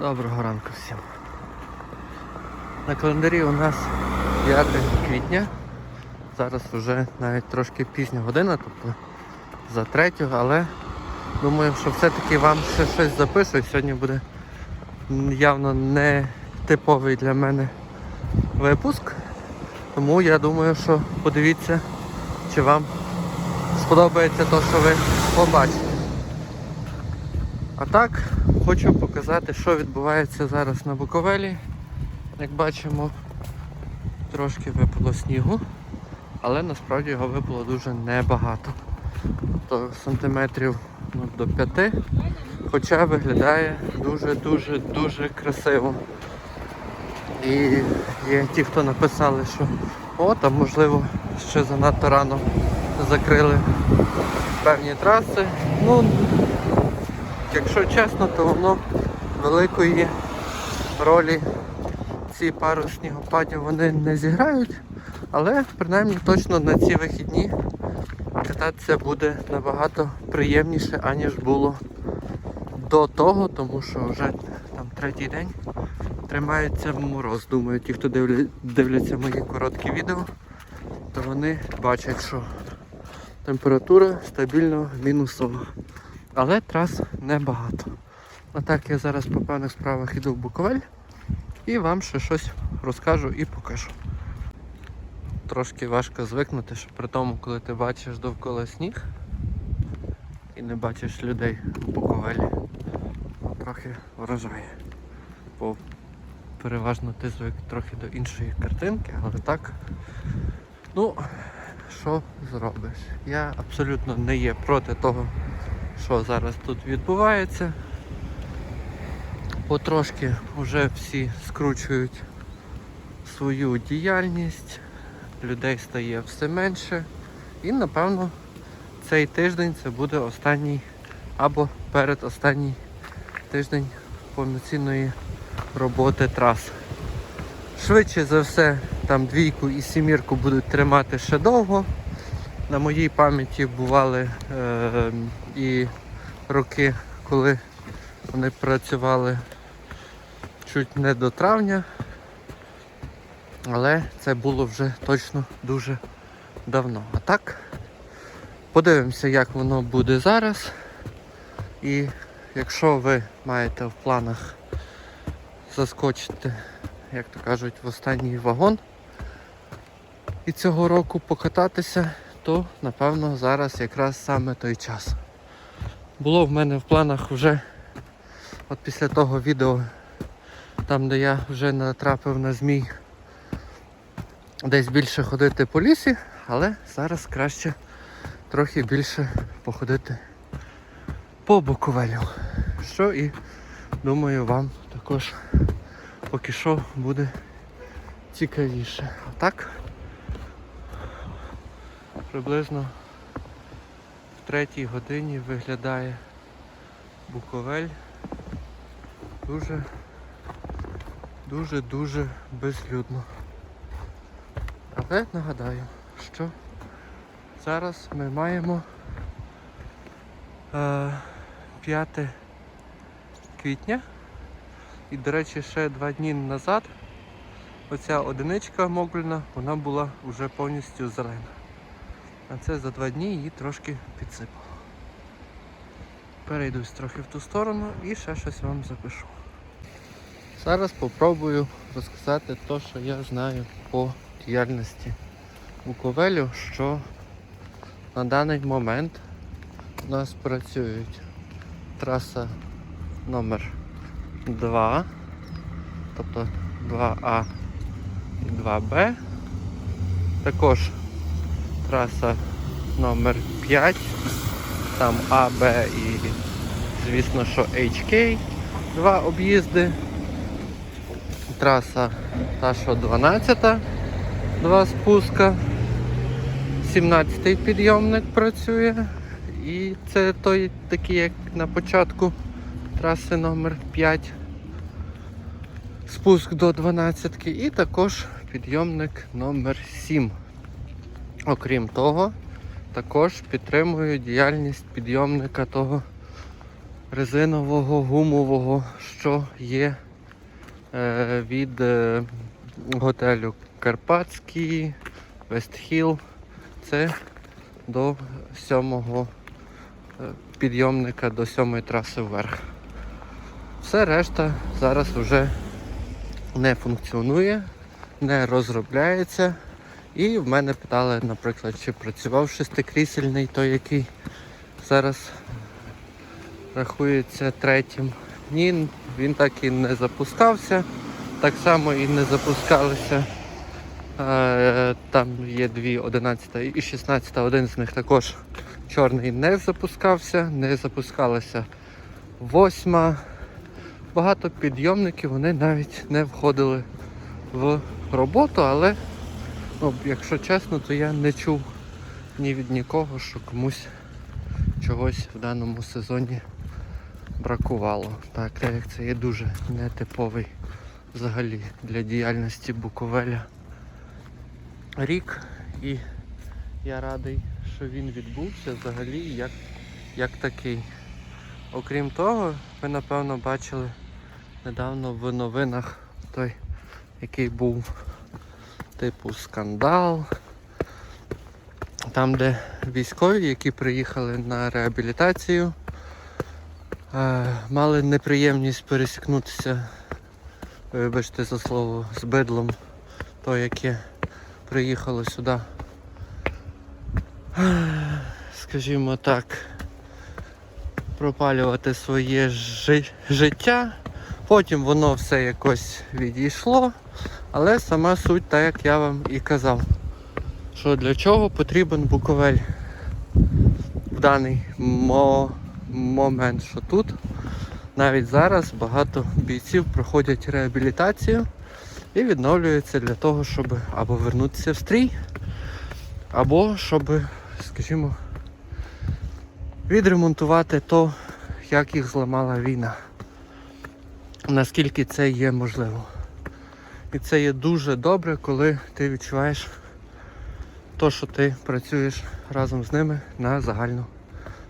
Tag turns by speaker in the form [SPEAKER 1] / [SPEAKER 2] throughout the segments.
[SPEAKER 1] Доброго ранку всім. На календарі у нас 5 квітня. Зараз вже навіть трошки пізня година, тобто за третю, але думаю, що все-таки вам ще щось запишу. Сьогодні буде явно не типовий для мене випуск. Тому я думаю, що подивіться, чи вам сподобається те, що ви побачите. А так, хочу показати, що відбувається зараз на Буковелі. Як бачимо, трошки випало снігу, але насправді його випало дуже небагато. То сантиметрів ну, до 5, хоча виглядає дуже-дуже дуже красиво. І є ті, хто написали, що о, там можливо ще занадто рано закрили певні траси. Ну, якщо чесно, то воно великої ролі ці пару снігопадів вони не зіграють, але принаймні точно на ці вихідні кататися буде набагато приємніше, аніж було до того, тому що вже там третій день тримається мороз. Думаю, ті, хто дивляться мої короткі відео, то вони бачать, що температура стабільно мінусова. Але трас небагато. А так я зараз по певних справах іду в Буковель і вам ще щось розкажу і покажу. Трошки важко звикнути, що при тому, коли ти бачиш довкола сніг і не бачиш людей в Буковелі, трохи вражає. Бо переважно ти звик трохи до іншої картинки, але так. Ну, що зробиш? Я абсолютно не є проти того, що зараз тут відбувається. Потрошки вже всі скручують свою діяльність, людей стає все менше. І напевно цей тиждень це буде останній або передостанній тиждень повноцінної роботи трас. Швидше за все, там двійку і сімірку будуть тримати ще довго. На моїй пам'яті бували е, і роки, коли вони працювали чуть не до травня, але це було вже точно дуже давно. А так, подивимося, як воно буде зараз. І якщо ви маєте в планах заскочити, як то кажуть, в останній вагон і цього року покататися, то напевно зараз якраз саме той час. Було в мене в планах вже от після того відео, там де я вже натрапив на змій десь більше ходити по лісі, але зараз краще трохи більше походити по Буковелю. Що і думаю вам також поки що буде цікавіше. А так приблизно третій годині виглядає Буковель дуже дуже дуже безлюдно. Але нагадаю, що зараз ми маємо е, 5 квітня. І, до речі, ще два дні назад оця одиничка мокрина, вона була вже повністю зелена. А це за два дні її трошки підсипало. Перейдусь трохи в ту сторону і ще щось вам запишу. Зараз попробую розказати те, що я знаю по діяльності Буковелю, що на даний момент у нас працюють траса номер 2, тобто 2А і 2Б. Також траса номер 5, там А, Б і, звісно, що HK, два об'їзди. Траса та, що 12, два спуска. 17-й підйомник працює. І це той такий, як на початку траси номер 5 спуск до 12 і також підйомник номер 7 Окрім того, також підтримую діяльність підйомника того резинового, гумового, що є е, від е, готелю Карпатський, Вестхіл. Це до сьомого е, підйомника, до сьомої траси вверх. Все решта зараз вже не функціонує, не розробляється. І в мене питали, наприклад, чи працював шестикрісельний, той, який зараз рахується третім. Ні, він так і не запускався. Так само і не запускалися. Е, Там є дві 11 і 16, один з них також чорний не запускався, не запускалася восьма. Багато підйомників вони навіть не входили в роботу, але ну, якщо чесно, то я не чув ні від нікого, що комусь чогось в даному сезоні бракувало. Так, як це є дуже нетиповий взагалі для діяльності Буковеля рік. І я радий, що він відбувся взагалі як, як такий. Окрім того, ви напевно бачили недавно в новинах той, який був типу скандал. Там, де військові, які приїхали на реабілітацію, е, мали неприємність пересікнутися, вибачте за слово, з бидлом, то яке приїхало сюди. Скажімо так, пропалювати своє жи- життя. Потім воно все якось відійшло, але сама суть, так як я вам і казав, що для чого потрібен Буковель в даний мо- момент, що тут навіть зараз багато бійців проходять реабілітацію і відновлюються для того, щоб або вернутися в стрій, або щоб, скажімо, відремонтувати то, як їх зламала війна. Наскільки це є можливо. І це є дуже добре, коли ти відчуваєш то, що ти працюєш разом з ними на загальну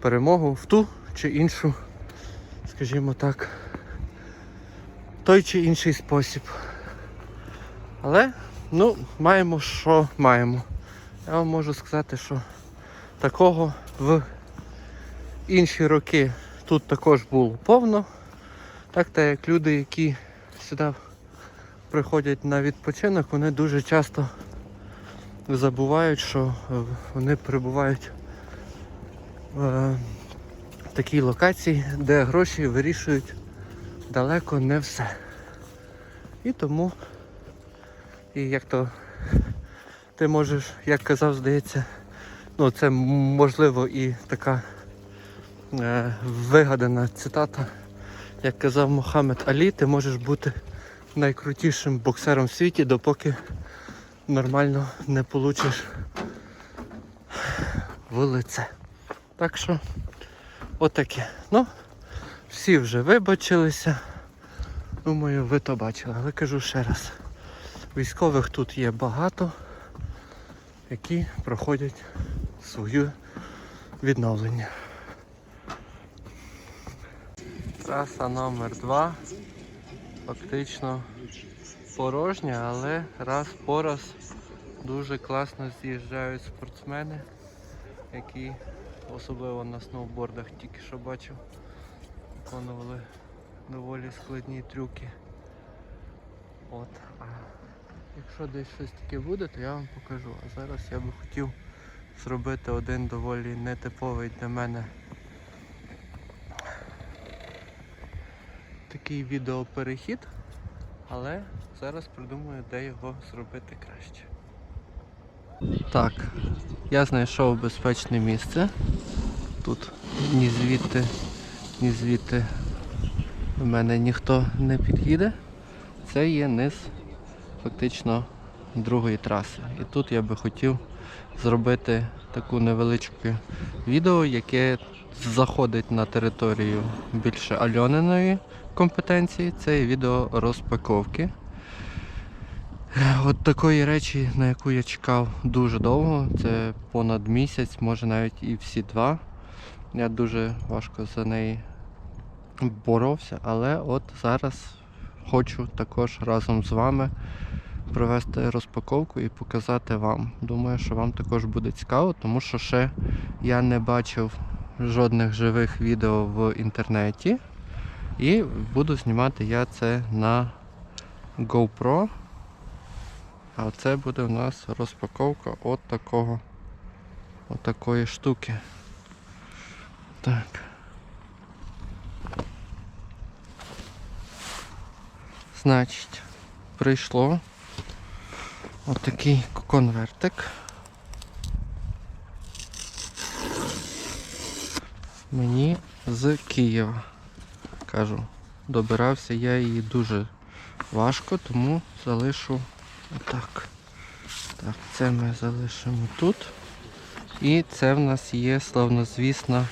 [SPEAKER 1] перемогу в ту чи іншу, скажімо так, той чи інший спосіб. Але, ну, маємо, що маємо. Я вам можу сказати, що такого в інші роки тут також було повно. Так та як люди, які сюди приходять на відпочинок, вони дуже часто забувають, що е, вони перебувають в такій локації, де гроші вирішують далеко не все. І тому, і як то ти можеш, як казав, здається, ну це можливо і така е, вигадана цитата. Як казав Мохаммед Алі, ти можеш бути найкрутішим боксером в світі, допоки нормально не получиш в лице. Так що, отаке. Ну, всі вже вибачилися. Думаю, ви то бачили, але кажу ще раз. Військових тут є багато, які проходять своє відновлення. Траса номер 2 фактично порожня, але раз по раз дуже класно з'їжджають спортсмени, які особливо на сноубордах тільки що бачив, виконували доволі складні трюки. От. Якщо десь щось таке буде, то я вам покажу. А зараз я би хотів зробити один доволі нетиповий для мене такий відеоперехід, але зараз придумаю, де його зробити краще. Так, я знайшов безпечне місце. Тут ні звідти, ні звідти в мене ніхто не під'їде. Це є низ фактично другої траси. І тут я би хотів зробити таку невеличке відео, яке заходить на територію більше Альониної компетенції. Це відео розпаковки. От такої речі, на яку я чекав дуже довго, це понад місяць, може навіть і всі два. Я дуже важко за неї боровся, але от зараз хочу також разом з вами провести розпаковку і показати вам. Думаю, що вам також буде цікаво, тому що ще я не бачив жодних живих відео в інтернеті. І буду знімати я це на GoPro. А це буде у нас розпаковка от такого от такої штуки. Так. Значить, прийшло отакий конвертик. Мені з Києва. Кажу, добирався я її дуже важко, тому залишу отак. Так, це ми залишимо тут. І це в нас є славнозвісна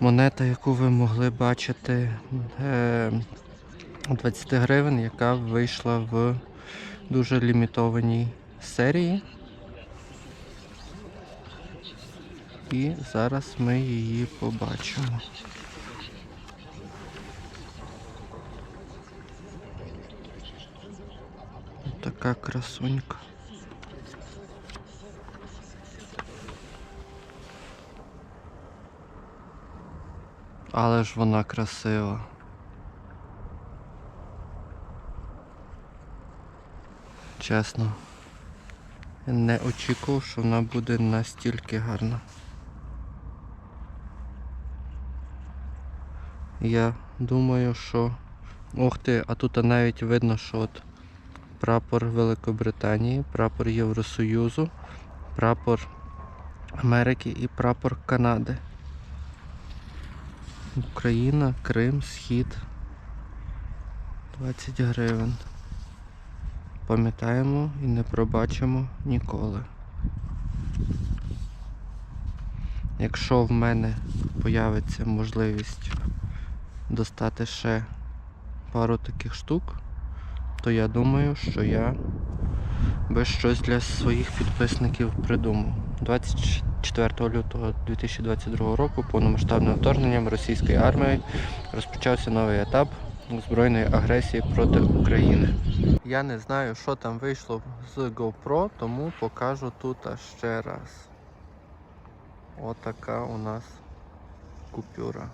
[SPEAKER 1] монета, яку ви могли бачити е, 20 гривень, яка вийшла в дуже лімітованій серії. І зараз ми її побачимо. Така красунька. Але ж вона красива. Чесно. Не очікував, що вона буде настільки гарна. Я думаю, що... Ух ти, а тут навіть видно, що от прапор Великобританії, прапор Євросоюзу, прапор Америки і прапор Канади. Україна, Крим, Схід. 20 гривень. Пам'ятаємо і не пробачимо ніколи. Якщо в мене появиться можливість достати ще пару таких штук, то я думаю, що я би щось для своїх підписників придумав. 24 лютого 2022 року повномасштабним вторгненням російської армії розпочався новий етап збройної агресії проти України. Я не знаю, що там вийшло з GoPro, тому покажу тут ще раз. Отака у нас купюра.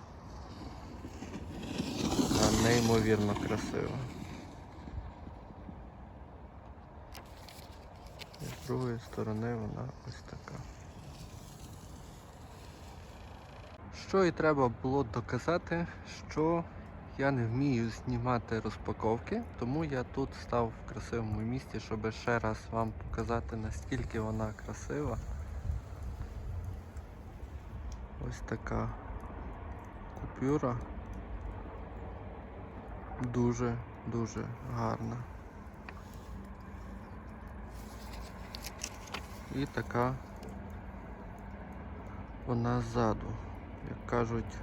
[SPEAKER 1] Вона неймовірно красива. І з другої сторони вона ось така. Що і треба було доказати, що я не вмію знімати розпаковки, тому я тут став в красивому місці, щоб ще раз вам показати, наскільки вона красива. Ось така купюра. Дуже-дуже гарна. І така вона ззаду. Як кажуть,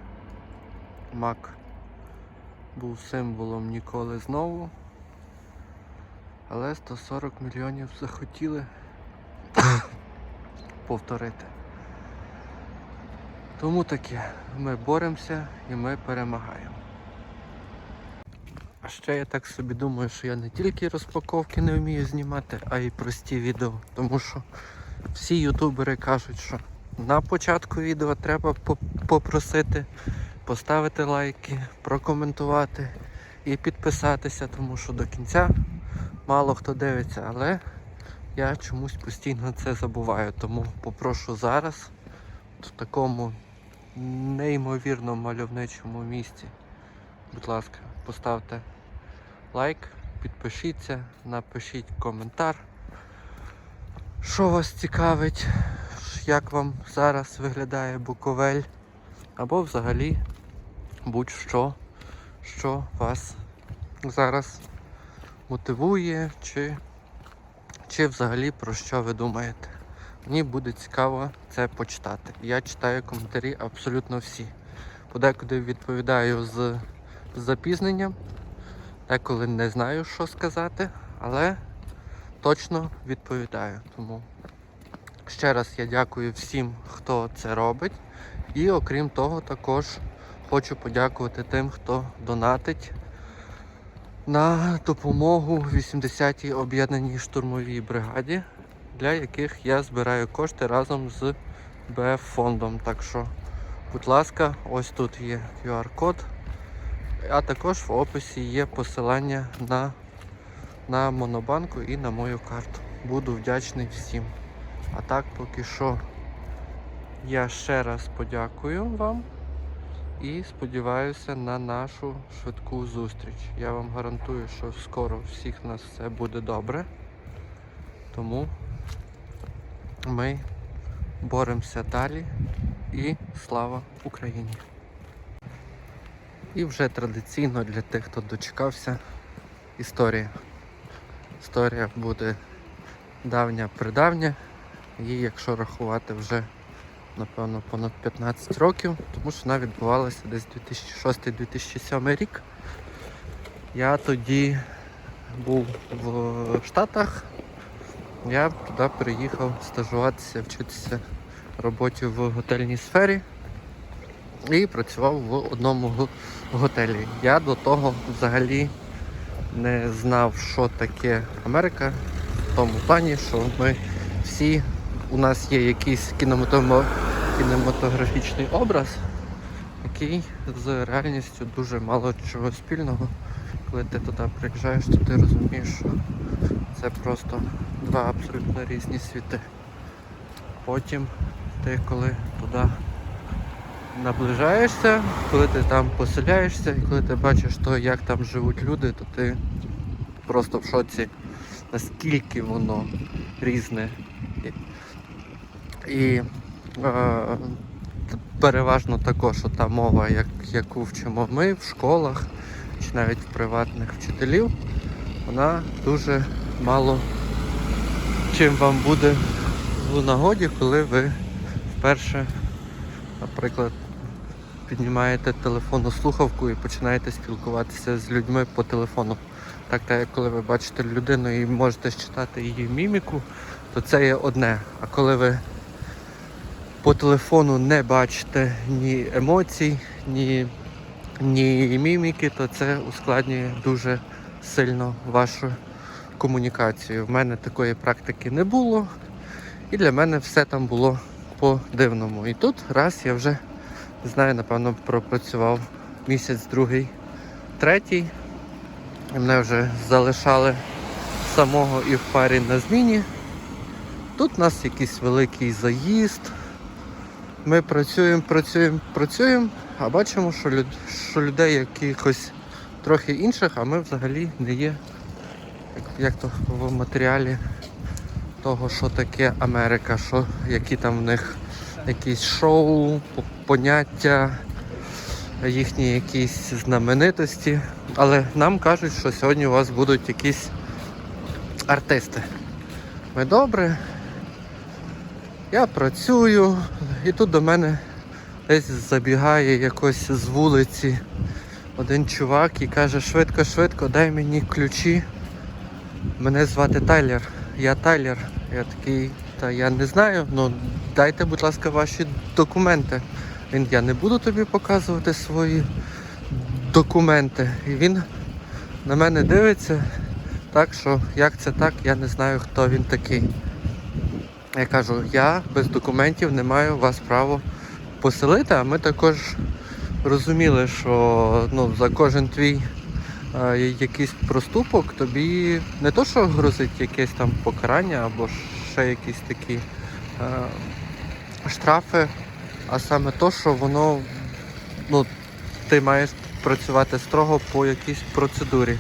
[SPEAKER 1] мак був символом ніколи знову. Але 140 мільйонів захотіли повторити. Тому таке, ми боремося і ми перемагаємо. А ще я так собі думаю, що я не тільки розпаковки не вмію знімати, а й прості відео. Тому що всі ютубери кажуть, що на початку відео треба попросити поставити лайки, прокоментувати і підписатися, тому що до кінця мало хто дивиться, але я чомусь постійно це забуваю. Тому попрошу зараз в такому неймовірно мальовничому місці. Будь ласка, поставте лайк, підпишіться, напишіть коментар. Що вас цікавить, як вам зараз виглядає Буковель, або взагалі будь-що, що вас зараз мотивує, чи, чи взагалі про що ви думаєте. Мені буде цікаво це почитати. Я читаю коментарі абсолютно всі. Подекуди відповідаю з запізненням, деколи не знаю, що сказати, але точно відповідаю. Тому ще раз я дякую всім, хто це робить. І окрім того, також хочу подякувати тим, хто донатить на допомогу 80-й об'єднаній штурмовій бригаді, для яких я збираю кошти разом з БФ фондом. Так що, будь ласка, ось тут є QR-код, а також в описі є посилання на, на Монобанку і на мою карту. Буду вдячний всім. А так, поки що, я ще раз подякую вам і сподіваюся на нашу швидку зустріч. Я вам гарантую, що скоро всіх нас все буде добре. Тому ми боремося далі і слава Україні! І вже традиційно для тих, хто дочекався, історія. Історія буде давня придавня. Їй, якщо рахувати вже напевно понад 15 років, тому що вона відбувалася десь 2006-2007 рік. Я тоді був в Штатах. Я туди приїхав стажуватися, вчитися роботі в готельній сфері і працював в одному готелі. Я до того взагалі не знав, що таке Америка, в тому плані, що ми всі, у нас є якийсь кінематографічний образ, який з реальністю дуже мало чого спільного. Коли ти туди приїжджаєш, то ти розумієш, що це просто два абсолютно різні світи. Потім ти коли туди наближаєшся, коли ти там поселяєшся і коли ти бачиш то, як там живуть люди, то ти просто в шоці, наскільки воно різне. І, е, переважно також та мова, як, яку вчимо ми в школах чи навіть в приватних вчителів, вона дуже мало чим вам буде в нагоді, коли ви вперше, наприклад, піднімаєте телефонну слухавку і починаєте спілкуватися з людьми по телефону. Так, так коли ви бачите людину і можете считати її міміку, то це є одне. А коли ви по телефону не бачите ні емоцій, ні, ні міміки, то це ускладнює дуже сильно вашу комунікацію. В мене такої практики не було, і для мене все там було по-дивному. І тут раз я вже знаю, напевно, пропрацював місяць, другий, третій. І мене вже залишали самого і в парі на зміні. Тут у нас якийсь великий заїзд. Ми працюємо, працюємо, працюємо, а бачимо, що, люд... що людей якихось трохи інших, а ми взагалі не є, як, як то в матеріалі того, що таке Америка, що, які там в них якісь шоу, поняття, їхні якісь знаменитості. Але нам кажуть, що сьогодні у вас будуть якісь артисти. Ми добре. Я працюю, і тут до мене десь забігає якось з вулиці один чувак і каже, швидко, швидко, дай мені ключі. Мене звати Тайлер. Я Тайлер. Я такий, та я не знаю, ну дайте, будь ласка, ваші документи. Він, я не буду тобі показувати свої документи. І він на мене дивиться, так що як це так, я не знаю, хто він такий. Я кажу, я без документів не маю вас право поселити, а ми також розуміли, що ну, за кожен твій е, якийсь проступок тобі не то, що грозить якесь там покарання або ще якісь такі е, штрафи, а саме то, що воно ну, ти маєш працювати строго по якійсь процедурі.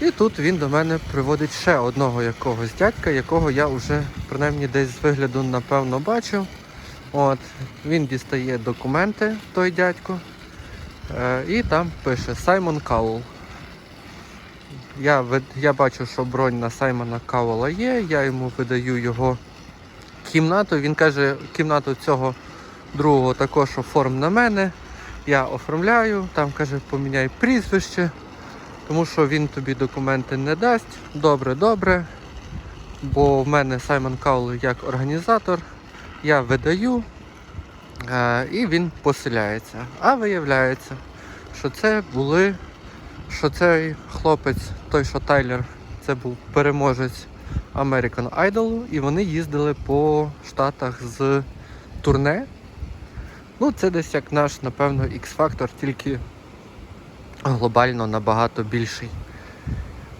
[SPEAKER 1] І тут він до мене приводить ще одного якогось дядька, якого я вже принаймні десь з вигляду напевно бачив. От, він дістає документи, той дядько, е, і там пише Саймон Каул. Я, я бачу, що бронь на Саймона Каула є, я йому видаю його кімнату. Він каже, кімнату цього другого також оформ на мене. Я оформляю, там каже, поміняй прізвище, тому що він тобі документи не дасть. Добре, добре. Бо в мене Саймон Каул як організатор. Я видаю. Е, і він поселяється. А виявляється, що це були, що цей хлопець, той, що Тайлер, це був переможець American Idol, і вони їздили по штатах з турне. Ну, це десь як наш, напевно, X-Factor, тільки глобально набагато більший.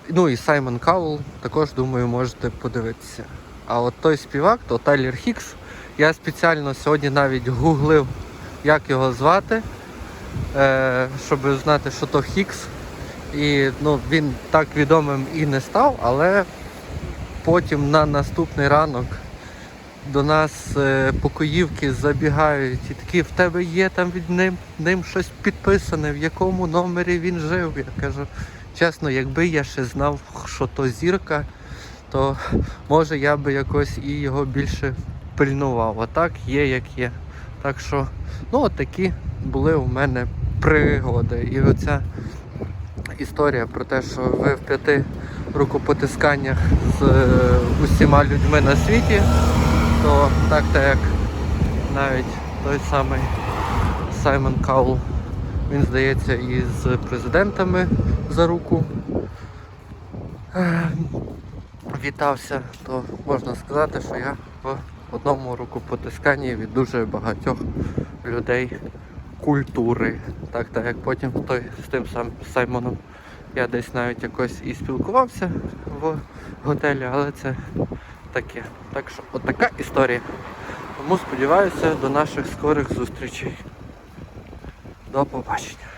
[SPEAKER 1] Ну і Саймон Каул також, думаю, можете подивитися. А от той співак, то Тайлер Хікс, я спеціально сьогодні навіть гуглив, як його звати, е, щоб знати, що то Хікс. І ну, він так відомим і не став, але потім на наступний ранок до нас е, покоївки забігають і такі в тебе є там від ним, ним щось підписане, в якому номері він жив. Я кажу, чесно, якби я ще знав, що то зірка, то може я би якось і його більше пильнував. А так є як є. Так що, ну от такі були у мене пригоди. І оця історія про те, що ви в п'яти рукопотисканнях з е, усіма людьми на світі, то так то як навіть той самий Саймон Каул, він здається і з президентами за руку е, вітався, то можна сказати, що я в одному рукопотисканні від дуже багатьох людей культури. Так, так як потім той з тим самим Саймоном я десь навіть якось і спілкувався в готелі, але це таке. Так що отака історія. Тому сподіваюся до наших скорих зустрічей. До побачення.